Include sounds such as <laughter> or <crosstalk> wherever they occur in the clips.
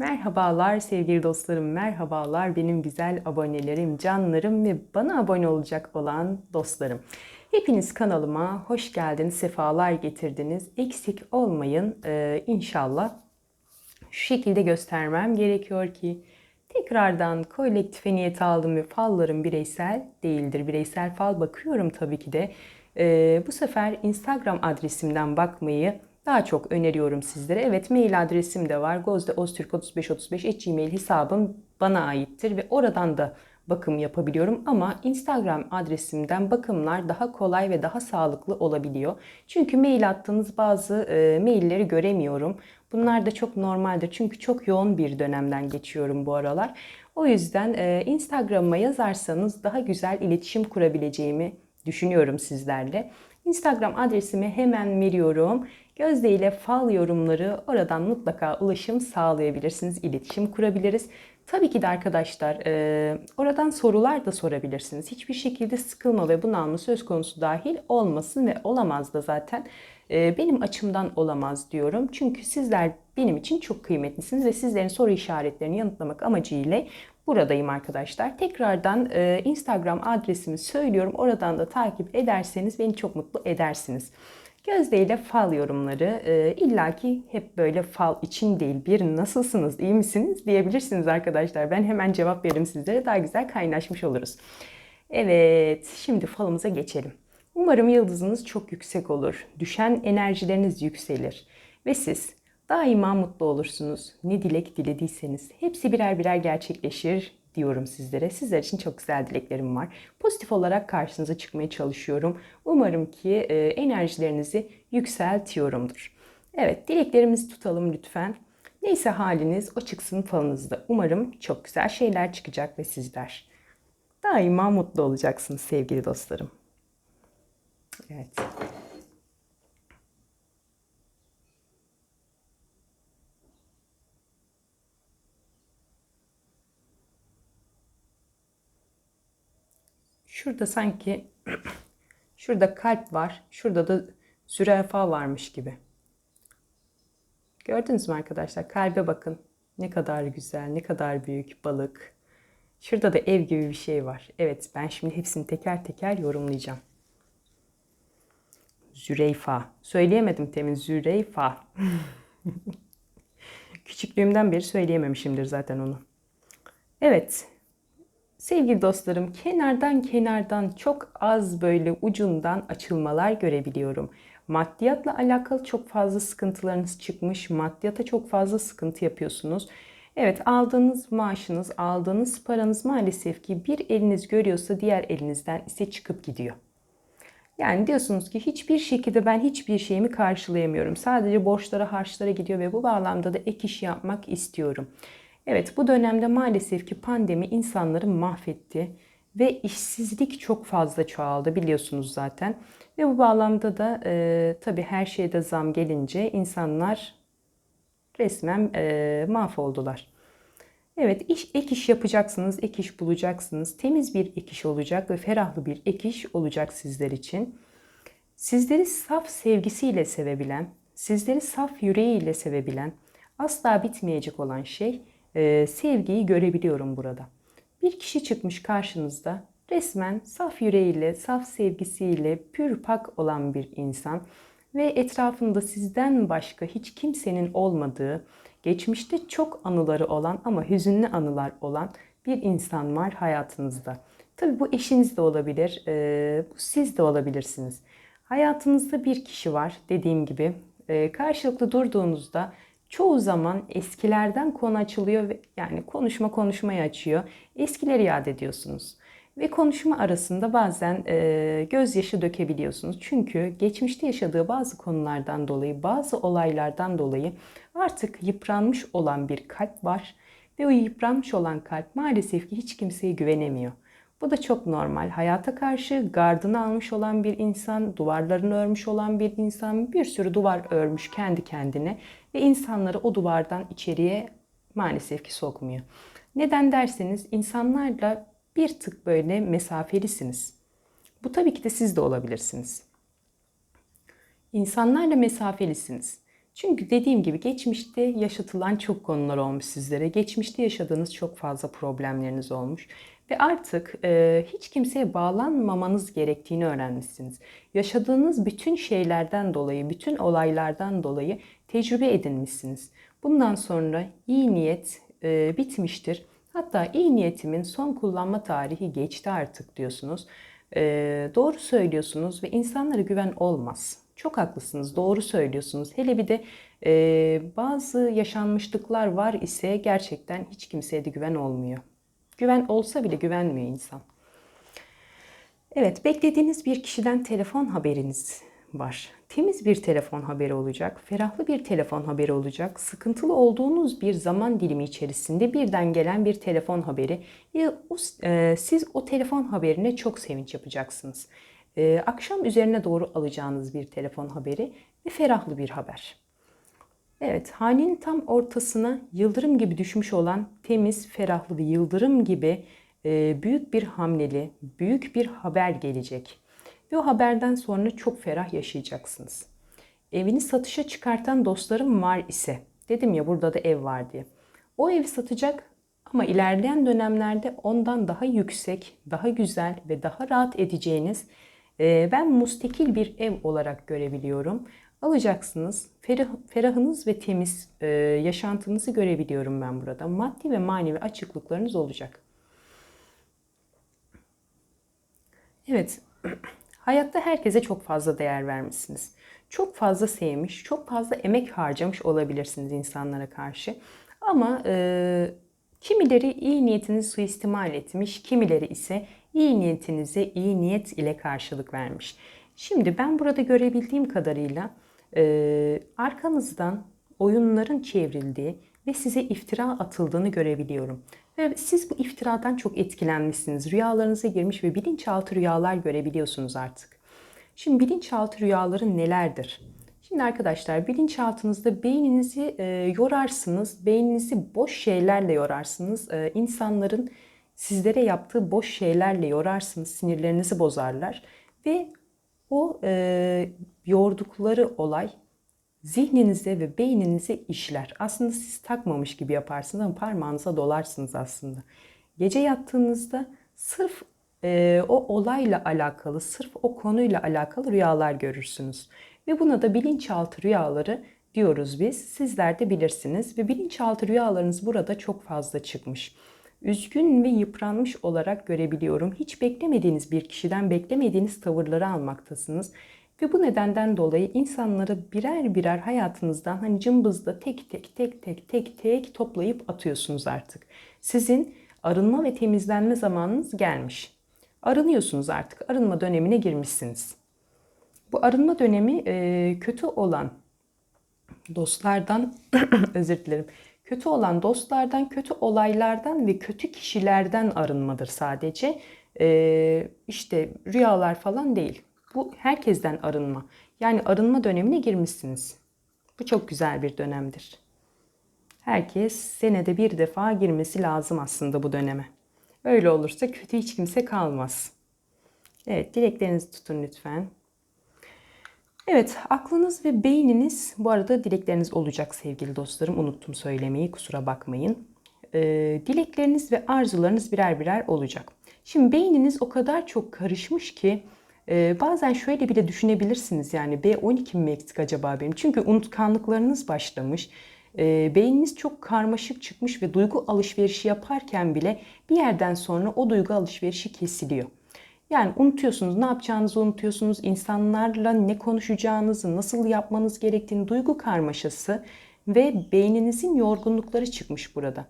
Merhabalar sevgili dostlarım, merhabalar benim güzel abonelerim, canlarım ve bana abone olacak olan dostlarım. Hepiniz kanalıma hoş geldiniz, sefalar getirdiniz. Eksik olmayın ee, inşallah. Şu şekilde göstermem gerekiyor ki tekrardan kolektife niyet aldım ve fallarım bireysel değildir. Bireysel fal bakıyorum tabii ki de. Ee, bu sefer Instagram adresimden bakmayı daha çok öneriyorum sizlere. Evet mail adresim de var. gozdeoztürk3535 hesabım bana aittir ve oradan da bakım yapabiliyorum ama Instagram adresimden bakımlar daha kolay ve daha sağlıklı olabiliyor. Çünkü mail attığınız bazı e, mailleri göremiyorum. Bunlar da çok normaldir çünkü çok yoğun bir dönemden geçiyorum bu aralar. O yüzden e, Instagram'a yazarsanız daha güzel iletişim kurabileceğimi düşünüyorum sizlerle. Instagram adresimi hemen veriyorum. Gözde ile fal yorumları oradan mutlaka ulaşım sağlayabilirsiniz, iletişim kurabiliriz. Tabii ki de arkadaşlar e, oradan sorular da sorabilirsiniz. Hiçbir şekilde sıkılma ve bunalma söz konusu dahil olmasın ve olamaz da zaten. E, benim açımdan olamaz diyorum. Çünkü sizler benim için çok kıymetlisiniz ve sizlerin soru işaretlerini yanıtlamak amacıyla buradayım arkadaşlar. Tekrardan e, Instagram adresimi söylüyorum. Oradan da takip ederseniz beni çok mutlu edersiniz. Gözde fal yorumları e, illaki hep böyle fal için değil bir nasılsınız iyi misiniz diyebilirsiniz arkadaşlar. Ben hemen cevap veririm sizlere daha güzel kaynaşmış oluruz. Evet şimdi falımıza geçelim. Umarım yıldızınız çok yüksek olur. Düşen enerjileriniz yükselir. Ve siz daima mutlu olursunuz. Ne dilek dilediyseniz hepsi birer birer gerçekleşir diyorum sizlere. Sizler için çok güzel dileklerim var. Pozitif olarak karşınıza çıkmaya çalışıyorum. Umarım ki e, enerjilerinizi yükseltiyorumdur. Evet dileklerimizi tutalım lütfen. Neyse haliniz o çıksın falınızda. Umarım çok güzel şeyler çıkacak ve sizler daima mutlu olacaksınız sevgili dostlarım. Evet. Şurada sanki <clears throat> şurada kalp var. Şurada da zürafa varmış gibi. Gördünüz mü arkadaşlar? Kalbe bakın. Ne kadar güzel, ne kadar büyük balık. Şurada da ev gibi bir şey var. Evet ben şimdi hepsini teker teker yorumlayacağım. Züreyfa. Söyleyemedim temin Züreyfa. <laughs> Küçüklüğümden beri söyleyememişimdir zaten onu. Evet. Sevgili dostlarım kenardan kenardan çok az böyle ucundan açılmalar görebiliyorum. Maddiyatla alakalı çok fazla sıkıntılarınız çıkmış. Maddiyata çok fazla sıkıntı yapıyorsunuz. Evet aldığınız maaşınız, aldığınız paranız maalesef ki bir eliniz görüyorsa diğer elinizden ise çıkıp gidiyor. Yani diyorsunuz ki hiçbir şekilde ben hiçbir şeyimi karşılayamıyorum. Sadece borçlara, harçlara gidiyor ve bu bağlamda da ek iş yapmak istiyorum. Evet bu dönemde maalesef ki pandemi insanları mahvetti ve işsizlik çok fazla çoğaldı biliyorsunuz zaten. Ve bu bağlamda da e, tabii her şeyde zam gelince insanlar resmen e, mahvoldular. Evet iş, ek iş yapacaksınız, ek iş bulacaksınız. Temiz bir ek iş olacak ve ferahlı bir ek iş olacak sizler için. Sizleri saf sevgisiyle sevebilen, sizleri saf yüreğiyle sevebilen, asla bitmeyecek olan şey e, sevgiyi görebiliyorum burada. Bir kişi çıkmış karşınızda resmen saf yüreğiyle, saf sevgisiyle pür pak olan bir insan ve etrafında sizden başka hiç kimsenin olmadığı, geçmişte çok anıları olan ama hüzünlü anılar olan bir insan var hayatınızda. Tabi bu eşiniz de olabilir, e, bu siz de olabilirsiniz. Hayatınızda bir kişi var dediğim gibi. E, karşılıklı durduğunuzda çoğu zaman eskilerden konu açılıyor ve yani konuşma konuşmayı açıyor. Eskileri yad ediyorsunuz. Ve konuşma arasında bazen e, gözyaşı dökebiliyorsunuz. Çünkü geçmişte yaşadığı bazı konulardan dolayı, bazı olaylardan dolayı artık yıpranmış olan bir kalp var. Ve o yıpranmış olan kalp maalesef ki hiç kimseye güvenemiyor. Bu da çok normal. Hayata karşı gardını almış olan bir insan, duvarlarını örmüş olan bir insan, bir sürü duvar örmüş kendi kendine ve insanları o duvardan içeriye maalesef ki sokmuyor. Neden derseniz insanlarla bir tık böyle mesafelisiniz. Bu tabii ki de siz de olabilirsiniz. İnsanlarla mesafelisiniz. Çünkü dediğim gibi geçmişte yaşatılan çok konular olmuş sizlere. Geçmişte yaşadığınız çok fazla problemleriniz olmuş. Ve artık e, hiç kimseye bağlanmamanız gerektiğini öğrenmişsiniz. Yaşadığınız bütün şeylerden dolayı, bütün olaylardan dolayı tecrübe edinmişsiniz. Bundan sonra iyi niyet e, bitmiştir. Hatta iyi niyetimin son kullanma tarihi geçti artık diyorsunuz. E, doğru söylüyorsunuz ve insanlara güven olmaz. Çok haklısınız, doğru söylüyorsunuz. Hele bir de e, bazı yaşanmışlıklar var ise gerçekten hiç kimseye de güven olmuyor. Güven olsa bile güvenmiyor insan. Evet, beklediğiniz bir kişiden telefon haberiniz var. Temiz bir telefon haberi olacak, ferahlı bir telefon haberi olacak. Sıkıntılı olduğunuz bir zaman dilimi içerisinde birden gelen bir telefon haberi ve e, siz o telefon haberine çok sevinç yapacaksınız. E, akşam üzerine doğru alacağınız bir telefon haberi ve ferahlı bir haber. Evet, hanenin tam ortasına yıldırım gibi düşmüş olan temiz, ferahlı bir yıldırım gibi e, büyük bir hamleli, büyük bir haber gelecek. Ve o haberden sonra çok ferah yaşayacaksınız. Evini satışa çıkartan dostlarım var ise, dedim ya burada da ev var diye. O evi satacak ama ilerleyen dönemlerde ondan daha yüksek, daha güzel ve daha rahat edeceğiniz e, ben mustekil bir ev olarak görebiliyorum. Alacaksınız. Ferah, ferahınız ve temiz e, yaşantınızı görebiliyorum ben burada. Maddi ve manevi açıklıklarınız olacak. Evet, <clears throat> hayatta herkese çok fazla değer vermişsiniz. Çok fazla sevmiş, çok fazla emek harcamış olabilirsiniz insanlara karşı. Ama e, kimileri iyi niyetinizi suistimal etmiş, kimileri ise iyi niyetinize iyi niyet ile karşılık vermiş. Şimdi ben burada görebildiğim kadarıyla e, arkanızdan oyunların çevrildiği ve size iftira atıldığını görebiliyorum. Ve siz bu iftiradan çok etkilenmişsiniz. Rüyalarınıza girmiş ve bilinçaltı rüyalar görebiliyorsunuz artık. Şimdi bilinçaltı rüyaları nelerdir? Şimdi arkadaşlar bilinçaltınızda beyninizi e, yorarsınız. Beyninizi boş şeylerle yorarsınız. E, insanların sizlere yaptığı boş şeylerle yorarsınız. Sinirlerinizi bozarlar. Ve o e, yordukları olay zihninize ve beyninize işler. Aslında siz takmamış gibi yaparsınız ama parmağınıza dolarsınız aslında. Gece yattığınızda sırf e, o olayla alakalı, sırf o konuyla alakalı rüyalar görürsünüz. Ve buna da bilinçaltı rüyaları diyoruz biz. Sizler de bilirsiniz ve bilinçaltı rüyalarınız burada çok fazla çıkmış. Üzgün ve yıpranmış olarak görebiliyorum. Hiç beklemediğiniz bir kişiden beklemediğiniz tavırları almaktasınız. Ve bu nedenden dolayı insanları birer birer hayatınızdan hani cımbızda tek tek tek tek tek tek toplayıp atıyorsunuz artık. Sizin arınma ve temizlenme zamanınız gelmiş. Arınıyorsunuz artık. Arınma dönemine girmişsiniz. Bu arınma dönemi e, kötü olan dostlardan <clears throat> özür dilerim. Kötü olan dostlardan, kötü olaylardan ve kötü kişilerden arınmadır sadece. E, işte rüyalar falan değil. Bu herkesten arınma. Yani arınma dönemine girmişsiniz. Bu çok güzel bir dönemdir. Herkes senede bir defa girmesi lazım aslında bu döneme. Öyle olursa kötü hiç kimse kalmaz. Evet, dileklerinizi tutun lütfen. Evet, aklınız ve beyniniz, bu arada dilekleriniz olacak sevgili dostlarım. Unuttum söylemeyi, kusura bakmayın. Ee, dilekleriniz ve arzularınız birer birer olacak. Şimdi beyniniz o kadar çok karışmış ki e, bazen şöyle bile düşünebilirsiniz yani B12 mi eksik acaba benim? Çünkü unutkanlıklarınız başlamış. E, beyniniz çok karmaşık çıkmış ve duygu alışverişi yaparken bile bir yerden sonra o duygu alışverişi kesiliyor. Yani unutuyorsunuz, ne yapacağınızı unutuyorsunuz, insanlarla ne konuşacağınızı, nasıl yapmanız gerektiğini, duygu karmaşası ve beyninizin yorgunlukları çıkmış burada.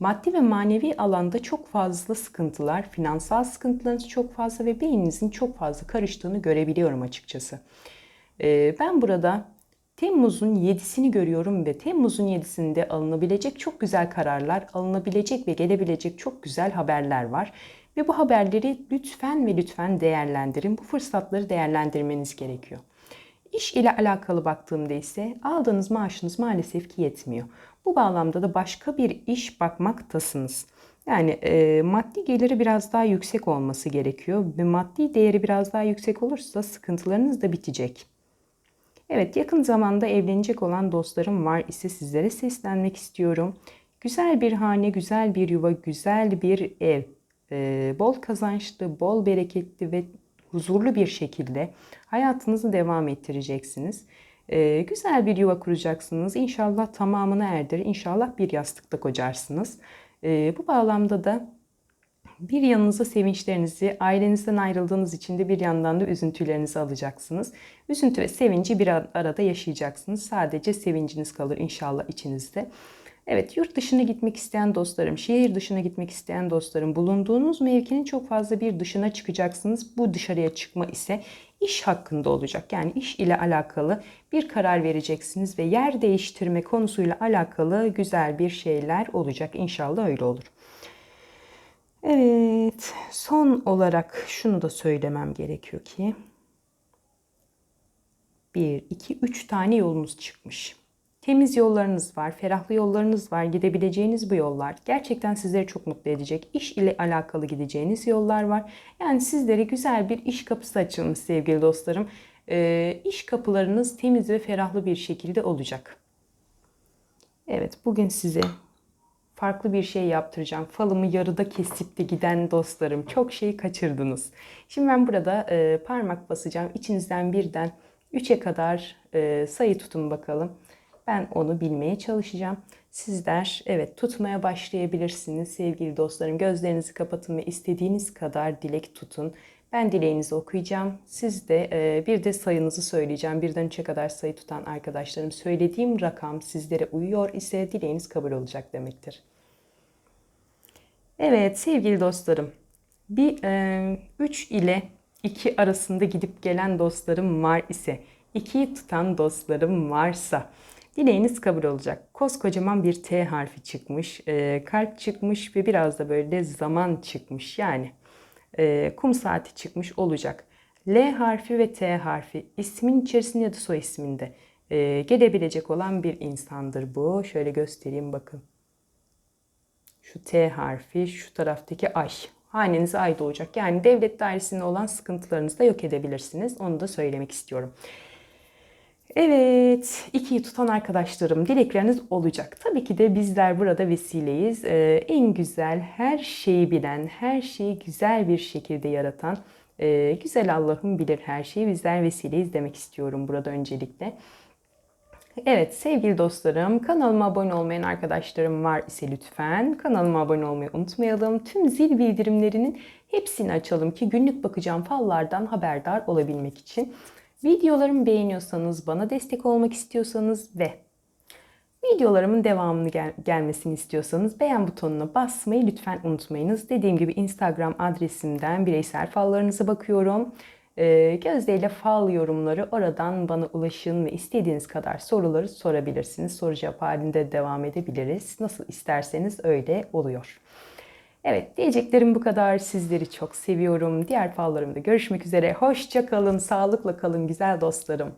Maddi ve manevi alanda çok fazla sıkıntılar, finansal sıkıntılarınız çok fazla ve beyninizin çok fazla karıştığını görebiliyorum açıkçası. Ee, ben burada Temmuz'un 7'sini görüyorum ve Temmuz'un 7'sinde alınabilecek çok güzel kararlar, alınabilecek ve gelebilecek çok güzel haberler var. Ve bu haberleri lütfen ve lütfen değerlendirin. Bu fırsatları değerlendirmeniz gerekiyor. İş ile alakalı baktığımda ise aldığınız maaşınız maalesef ki yetmiyor. Bu bağlamda da başka bir iş bakmaktasınız. Yani e, maddi geliri biraz daha yüksek olması gerekiyor ve maddi değeri biraz daha yüksek olursa sıkıntılarınız da bitecek. Evet yakın zamanda evlenecek olan dostlarım var ise sizlere seslenmek istiyorum. Güzel bir hane, güzel bir yuva, güzel bir ev, e, bol kazançlı, bol bereketli ve huzurlu bir şekilde hayatınızı devam ettireceksiniz. E, güzel bir yuva kuracaksınız. İnşallah tamamını erdirir. İnşallah bir yastıkta kocarsınız. E, bu bağlamda da bir yanınıza sevinçlerinizi, ailenizden ayrıldığınız için de bir yandan da üzüntülerinizi alacaksınız. Üzüntü ve sevinci bir arada yaşayacaksınız. Sadece sevinciniz kalır inşallah içinizde. Evet yurt dışına gitmek isteyen dostlarım, şehir dışına gitmek isteyen dostlarım, bulunduğunuz mevkinin çok fazla bir dışına çıkacaksınız. Bu dışarıya çıkma ise iş hakkında olacak. Yani iş ile alakalı bir karar vereceksiniz ve yer değiştirme konusuyla alakalı güzel bir şeyler olacak. İnşallah öyle olur. Evet, son olarak şunu da söylemem gerekiyor ki 1 2 3 tane yolunuz çıkmış. Temiz yollarınız var, ferahlı yollarınız var, gidebileceğiniz bu yollar gerçekten sizleri çok mutlu edecek. İş ile alakalı gideceğiniz yollar var. Yani sizlere güzel bir iş kapısı açılmış sevgili dostlarım. Ee, iş kapılarınız temiz ve ferahlı bir şekilde olacak. Evet, bugün size farklı bir şey yaptıracağım. Falımı yarıda kesip de giden dostlarım çok şey kaçırdınız. Şimdi ben burada e, parmak basacağım. İçinizden birden 3'e kadar e, sayı tutun bakalım. Ben onu bilmeye çalışacağım. Sizler evet tutmaya başlayabilirsiniz sevgili dostlarım. Gözlerinizi kapatın ve istediğiniz kadar dilek tutun. Ben dileğinizi okuyacağım. Siz de e, bir de sayınızı söyleyeceğim. Birden üçe kadar sayı tutan arkadaşlarım söylediğim rakam sizlere uyuyor ise dileğiniz kabul olacak demektir. Evet sevgili dostlarım. Bir 3 e, ile 2 arasında gidip gelen dostlarım var ise, 2'yi tutan dostlarım varsa dileğiniz kabul olacak. Koskocaman bir T harfi çıkmış, e, kalp çıkmış ve biraz da böyle zaman çıkmış. Yani e, kum saati çıkmış olacak. L harfi ve T harfi ismin içerisinde ya da soy isminde e, gelebilecek olan bir insandır bu. Şöyle göstereyim bakın. Şu T harfi, şu taraftaki ay. Hanenize ay doğacak. Yani devlet dairesinde olan sıkıntılarınızı da yok edebilirsiniz. Onu da söylemek istiyorum. Evet, ikiyi tutan arkadaşlarım dilekleriniz olacak. Tabii ki de bizler burada vesileyiz. Ee, en güzel, her şeyi bilen, her şeyi güzel bir şekilde yaratan, e, güzel Allah'ım bilir her şeyi. Bizler vesileyiz demek istiyorum burada öncelikle. Evet sevgili dostlarım kanalıma abone olmayan arkadaşlarım var ise lütfen kanalıma abone olmayı unutmayalım. Tüm zil bildirimlerinin hepsini açalım ki günlük bakacağım fallardan haberdar olabilmek için. Videolarımı beğeniyorsanız, bana destek olmak istiyorsanız ve videolarımın devamını gel gelmesini istiyorsanız beğen butonuna basmayı lütfen unutmayınız. Dediğim gibi Instagram adresimden bireysel fallarınıza bakıyorum. E, Gözde ile fal yorumları oradan bana ulaşın ve istediğiniz kadar soruları sorabilirsiniz. Soru cevap halinde devam edebiliriz. Nasıl isterseniz öyle oluyor. Evet diyeceklerim bu kadar. Sizleri çok seviyorum. Diğer fallarımda görüşmek üzere. Hoşça kalın, sağlıkla kalın güzel dostlarım.